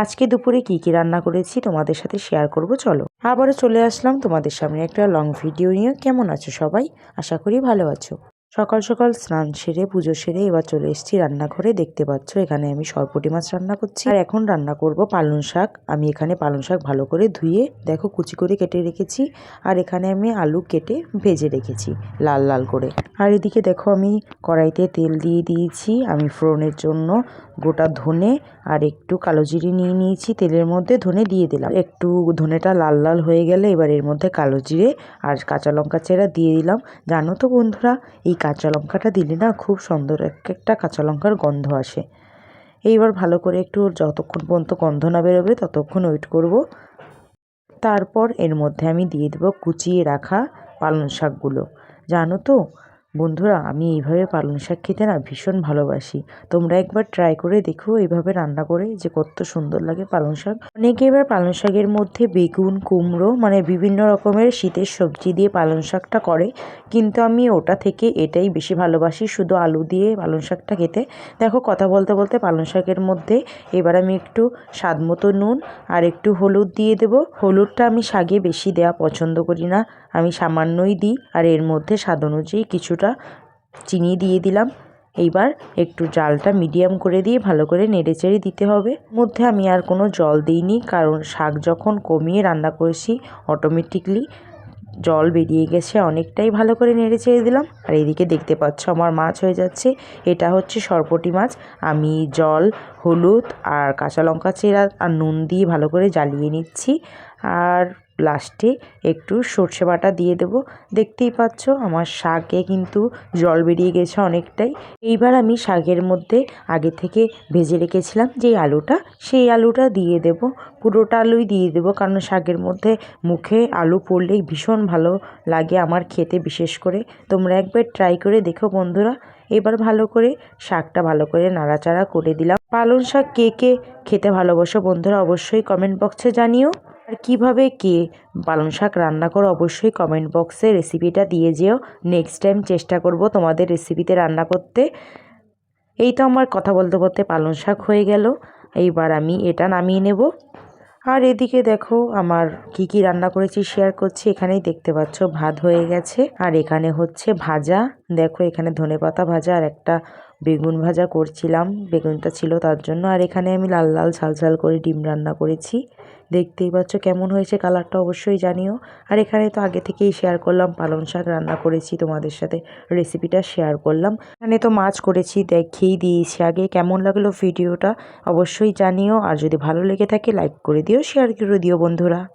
আজকে দুপুরে কি কি রান্না করেছি তোমাদের সাথে শেয়ার করব, চলো। আবারও চলে আসলাম তোমাদের সামনে একটা লং ভিডিও নিয়ে। কেমন আছো সবাই? আশা করি ভালো আছো। সকাল সকাল স্নান সেরে, পুজো সেরে এবার চলে এসেছি রান্নাঘরে। দেখতে পাচ্ছ, এখানে আমি সরপটি মাছ রান্না করছি। আর এখন রান্না করব পালং শাক। আমি এখানে পালং শাক ভালো করে ধুয়ে, দেখো কুচি করে কেটে রেখেছি। আর এখানে আমি আলু কেটে ভেজে রেখেছি, লাল লাল করে। আর এদিকে দেখো আমি কড়াইতে তেল দিয়ে দিয়েছি। আমি ফোড়নের জন্য গোটা ধনে আর একটু কালো জিরে নিয়ে নিয়েছি। তেলের মধ্যে ধনে দিয়ে দিলাম। একটু ধনেটা লাল লাল হয়ে গেলে এবার এর মধ্যে কালো জিরে আর কাঁচা লঙ্কা চেরা দিয়ে দিলাম। জানো তো বন্ধুরা, এই কাঁচা লঙ্কাটা দিলে না খুব সুন্দর এক একটা কাঁচা লঙ্কার গন্ধ আসে। এইবার ভালো করে একটু যতক্ষণ পর্যন্ত গন্ধ না বেরোবে ততক্ষণ ওয়েট করব। তারপর এর মধ্যে আমি দিয়ে দেবো কুচিয়ে রাখা পালং শাকগুলো। জানো তো? বন্ধুরা, আমি এইভাবে পালং শাক খেতে না ভীষণ ভালোবাসি। তোমরা একবার ট্রাই করে দেখো এইভাবে রান্না করে যে কত সুন্দর লাগে পালং শাক। অনেকে এবার পালং শাকের মধ্যে বেগুন, কুমড়ো মানে বিভিন্ন রকমের শীতের সবজি দিয়ে পালং শাকটা করে। কিন্তু আমি ওটা থেকে এটাই বেশি ভালোবাসি, শুধু আলু দিয়ে পালং শাকটা খেতে। দেখো, কথা বলতে বলতে পালং শাকের মধ্যে এবার আমি একটু স্বাদ মতো নুন আর একটু হলুদ দিয়ে দেব। হলুদটা আমি শাকে বেশি দেওয়া পছন্দ করি না। আমি সামান্যই দিই আর এর মধ্যে স্বাদ অনুযায়ী কিছুটা চিনি দিয়ে দিলাম। এইবার একটু জালটা মিডিয়াম করে দিয়ে ভালো করে নেড়েচেড়ে দিতে হবে। মধ্যে আমি আর কোনো জল দিইনি, কারণ শাক যখন কমিয়ে রান্না করেছি অটোমেটিকলি জল বেরিয়ে গেছে, অনেকটাই ভালো করে নেড়ে চেড়ে দিলাম। আর এদিকে দেখতে পাচ্ছ আমার মাছ হয়ে যাচ্ছে। এটা হচ্ছে সরপটি মাছ। আমি জল, হলুদ আর কাঁচা লঙ্কা চেরা আর নুন দিয়ে ভালো করে জ্বালিয়ে নিচ্ছি। আর লাস্টে একটু সর্ষে বাটা দিয়ে দেব। দেখতেই পাচ্ছ আমার শাকে কিন্তু জল বেরিয়ে গেছে অনেকটাই। এইবার আমি শাকের মধ্যে আগে থেকে ভেজে রেখেছিলাম যে আলুটা, সেই আলুটা দিয়ে দেব। পুরোটা আলুই দিয়ে দেবো কারণ শাকের মধ্যে মুখে আলু পড়লেই ভীষণ ভালো লাগে আমার খেতে বিশেষ করে। তোমরা একবার ট্রাই করে দেখো বন্ধুরা। এবার ভালো করে শাকটা ভালো করে নাড়াচাড়া করে দিলাম। পালং শাক কে কে খেতে ভালোবাসো বন্ধুরা অবশ্যই কমেন্ট বক্সে জানিও। আর কীভাবে কে? পালং শাক রান্না করো অবশ্যই কমেন্ট বক্সে রেসিপিটা দিয়ে যেও। নেক্সট টাইম চেষ্টা করব তোমাদের রেসিপিতে রান্না করতে। এই তো আমার কথা বলতে বলতে পালং শাক হয়ে গেল। এইবার আমি এটা নামিয়ে নেব। আর এদিকে দেখো আমার কি কি রান্না করেছি শেয়ার করছি। এখানেই দেখতে পাচ্ছ, ভাত হয়ে গেছে। আর এখানে হচ্ছে ভাজা। দেখো, এখানে ধনে পাতা ভাজা আর একটা বেগুন ভাজা করছিলাম। বেগুনটা ছিল তার জন্য। আর এখানে আমি লাল লাল ঝাল ঝাল করে ডিম রান্না করেছি। দেখতেই পাচ্ছ কেমন হয়েছে কালারটা অবশ্যই জানিও। আর এখানে তো আগে থেকেই শেয়ার করলাম, পালং শাক রান্না করেছি, তোমাদের সাথে রেসিপিটা শেয়ার করলাম। এখানে তো মাছ করেছি দেখেই দিয়েছি আগে। কেমন লাগল ভিডিওটা অবশ্যই জানিও। আর যদি ভালো লেগে থাকে লাইক করে দিও শেয়ার করে দিও বন্ধুরা।